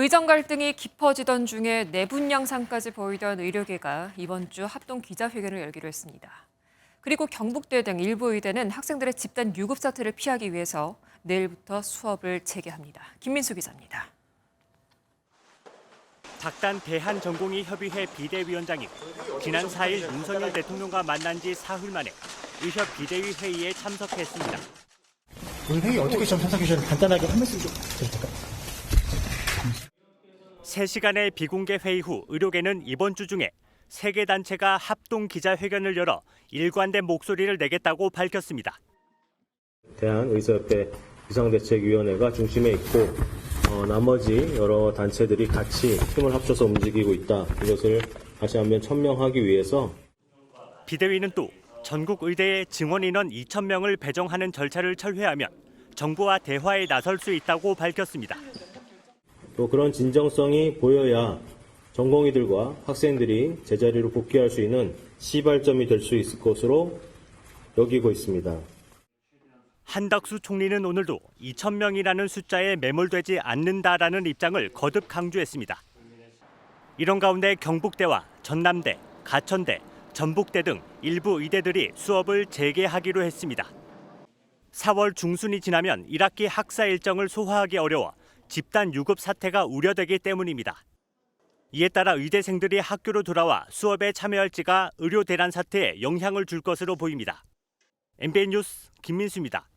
의정 갈등이 깊어지던 중에 내분 양상까지 보이던 의료계가 이번 주 합동 기자회견을 열기로 했습니다. 그리고 경북대 등 일부 의대는 학생들의 집단 유급 사태를 피하기 위해서 내일부터 수업을 재개합니다. 김민수 기자입니다. 작단 대한전공의협의회 비대위원장이 지난 4일 윤석열 대통령과 만난 지 사흘 만에 의협 비대위 회의에 참석했습니다. 오늘 회의 어떻게 좀 참석해 주셨는지 간단하게 한 말씀 좀 드려 도 될까요? 3시간의 비공개 회의 후 의료계는 이번 주 중에 세개 단체가 합동 기자회견을 열어 일관된 목소리를 내겠다고 밝혔습니다. 대한의사협회 비상대책위원회가 중심에 있고 어, 나머지 여러 단체들이 같이 힘을 합쳐서 움직이고 있다. 이것을 다시 한번 천명하기 위해서 비대위는 또 전국 의대의 증원 인원 2천 명을 배정하는 절차를 철회하면 정부와 대화에 나설 수 있다고 밝혔습니다. 또 그런 진정성이 보여야 전공의들과 학생들이 제자리로 복귀할 수 있는 시발점이 될 수 있을 것으로 여기고 있습니다. 한덕수 총리는 오늘도 2천 명이라는 숫자에 매몰되지 않는다라는 입장을 거듭 강조했습니다. 이런 가운데 경북대와 전남대, 가천대, 전북대 등 일부 의대들이 수업을 재개하기로 했습니다. 4월 중순이 지나면 1학기 학사 일정을 소화하기 어려워 집단 유급 사태가 우려되기 때문입니다. 이에 따라 의대생들이 학교로 돌아와 수업에 참여할지가 의료 대란 사태에 영향을 줄 것으로 보입니다. MBN 뉴스 김민수입니다.